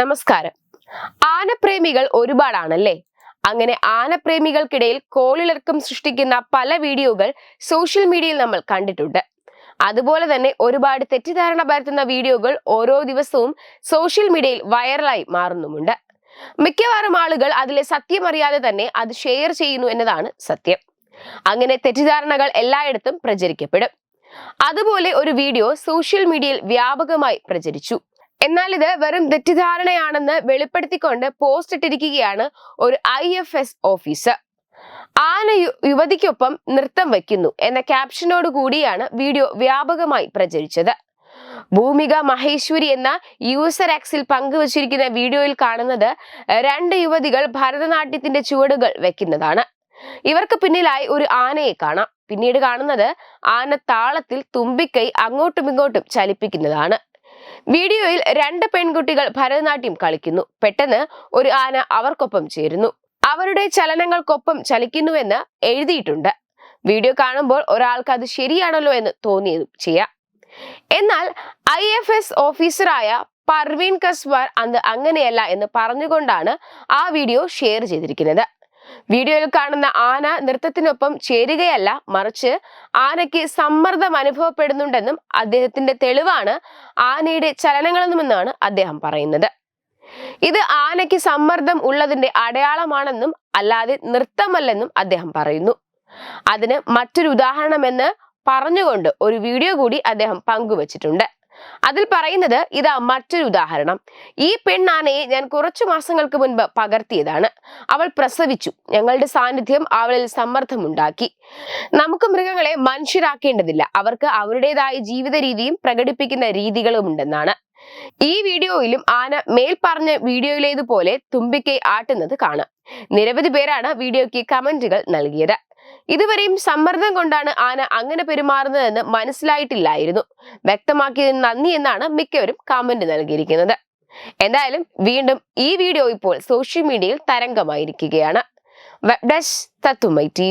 നമസ്കാരം. ആനപ്രേമികൾ ഒരുപാടാണല്ലേ? അങ്ങനെ ആനപ്രേമികൾക്കിടയിൽ കോളിളർക്കം സൃഷ്ടിക്കുന്ന പല വീഡിയോകൾ സോഷ്യൽ മീഡിയയിൽ നമ്മൾ കണ്ടിട്ടുണ്ട്. അതുപോലെ തന്നെ ഒരുപാട് തെറ്റിദ്ധാരണ പരത്തുന്ന വീഡിയോകൾ ഓരോ ദിവസവും സോഷ്യൽ മീഡിയയിൽ വൈറലായി മാറുന്നുമുണ്ട്. മിക്കവാറും ആളുകൾ അതിലെ സത്യമറിയാതെ തന്നെ അത് ഷെയർ ചെയ്യുന്നു എന്നതാണ് സത്യം. അങ്ങനെ തെറ്റിദ്ധാരണകൾ എല്ലായിടത്തും പ്രചരിക്കപ്പെടും. അതുപോലെ ഒരു വീഡിയോ സോഷ്യൽ മീഡിയയിൽ വ്യാപകമായി പ്രചരിച്ചു. എന്നാൽ ഇത് വെറും തെറ്റിദ്ധാരണയാണെന്ന് വെളിപ്പെടുത്തിക്കൊണ്ട് പോസ്റ്റ് ഇട്ടിരിക്കുകയാണ് ഒരു ഐ എഫ് എസ് ഓഫീസർ ആന യുവതിക്കൊപ്പം നൃത്തം വയ്ക്കുന്നു എന്ന ക്യാപ്ഷനോട് കൂടിയാണ് വീഡിയോ വ്യാപകമായി പ്രചരിച്ചത്. ഭൂമിക മഹേശ്വരി എന്ന യൂസർ ആക്സിൽ പങ്കുവച്ചിരിക്കുന്ന വീഡിയോയിൽ കാണുന്നത് രണ്ട് യുവതികൾ ഭരതനാട്യത്തിന്റെ ചുവടുകൾ വെക്കുന്നതാണ്. ഇവർക്ക് പിന്നിലായി ഒരു ആനയെ കാണാം. പിന്നീട് കാണുന്നത് ആന താളത്തിൽ തുമ്പിക്കൈ അങ്ങോട്ടും ഇങ്ങോട്ടും ചലിപ്പിക്കുന്നതാണ്. വീഡിയോയിൽ രണ്ട് പെൺകുട്ടികൾ ഭരതനാട്യം കളിക്കുന്നു. പെട്ടെന്ന് ഒരു ആന അവർക്കൊപ്പം ചേരുന്നു. അവരുടെ ചലനങ്ങൾക്കൊപ്പം ചലിക്കുന്നുവെന്ന് എഴുതിയിട്ടുണ്ട്. വീഡിയോ കാണുമ്പോൾ ഒരാൾക്ക് അത് ശരിയാണല്ലോ എന്ന് തോന്നിയതും ചെയ്യാം. എന്നാൽ ഐ എഫ് എസ് ഓഫീസറായ പർവീൺ കസ്വാർ അന്ന് അങ്ങനെയല്ല എന്ന് പറഞ്ഞുകൊണ്ടാണ് ആ വീഡിയോ ഷെയർ ചെയ്തിരിക്കുന്നത്. വീഡിയോയിൽ കാണുന്ന ആന നൃത്തത്തിനൊപ്പം ചേരുകയല്ല മറിച്ച് ആനയ്ക്ക് സമ്മർദ്ദം അനുഭവപ്പെടുന്നുണ്ടെന്നും അദ്ദേഹത്തിന്റെ തെളിവാണ് ആനയുടെ ചലനങ്ങളെന്നുമെന്നാണ് അദ്ദേഹം പറയുന്നത്. ഇത് ആനയ്ക്ക് സമ്മർദ്ദം ഉള്ളതിന്റെ അടയാളമാണെന്നും അല്ലാതെ നൃത്തമല്ലെന്നും അദ്ദേഹം പറയുന്നു. അതിന് മറ്റൊരു ഉദാഹരണമെന്ന് പറഞ്ഞുകൊണ്ട് ഒരു വീഡിയോ കൂടി അദ്ദേഹം പങ്കുവച്ചിട്ടുണ്ട്. അതിൽ പറയുന്നത് ഇതാ മറ്റൊരു ഉദാഹരണം. ഈ പെണ്ണാനയെ ഞാൻ കുറച്ചു മാസങ്ങൾക്ക് മുൻപ് പകർത്തിയതാണ്. അവൾ പ്രസവിച്ചു. ഞങ്ങളുടെ സാന്നിധ്യം അവളിൽ സമ്മർദ്ദമുണ്ടാക്കി. നമുക്ക് മൃഗങ്ങളെ മനുഷ്യരാക്കേണ്ടതില്ല. അവർക്ക് അവരുടേതായ ജീവിത രീതിയും പ്രകടിപ്പിക്കുന്ന രീതികളും ഉണ്ടെന്നാണ്. ഈ വീഡിയോയിലും ആന മേൽ പറഞ്ഞ വീഡിയോയിലേതുപോലെ തുമ്പിക്കൈ ആട്ടുന്നത് കാണാം. നിരവധി പേരാണ് വീഡിയോയ്ക്ക് കമന്റുകൾ നൽകിയത്. ഇതുവരെയും സമ്മർദ്ദം കൊണ്ടാണ് ആന അങ്ങനെ പെരുമാറുന്നതെന്ന് മനസ്സിലായിട്ടില്ലായിരുന്നു. വ്യക്തമാക്കിയതിന് നന്ദി എന്നാണ് മിക്കവരും കമന്റ് നൽകിയിരിക്കുന്നത്. എന്തായാലും വീണ്ടും ഈ വീഡിയോ ഇപ്പോൾ സോഷ്യൽ മീഡിയയിൽ തരംഗമായിരിക്കുകയാണ്. വെബ് ഡെസ്ക് തത്തുമൈ ടി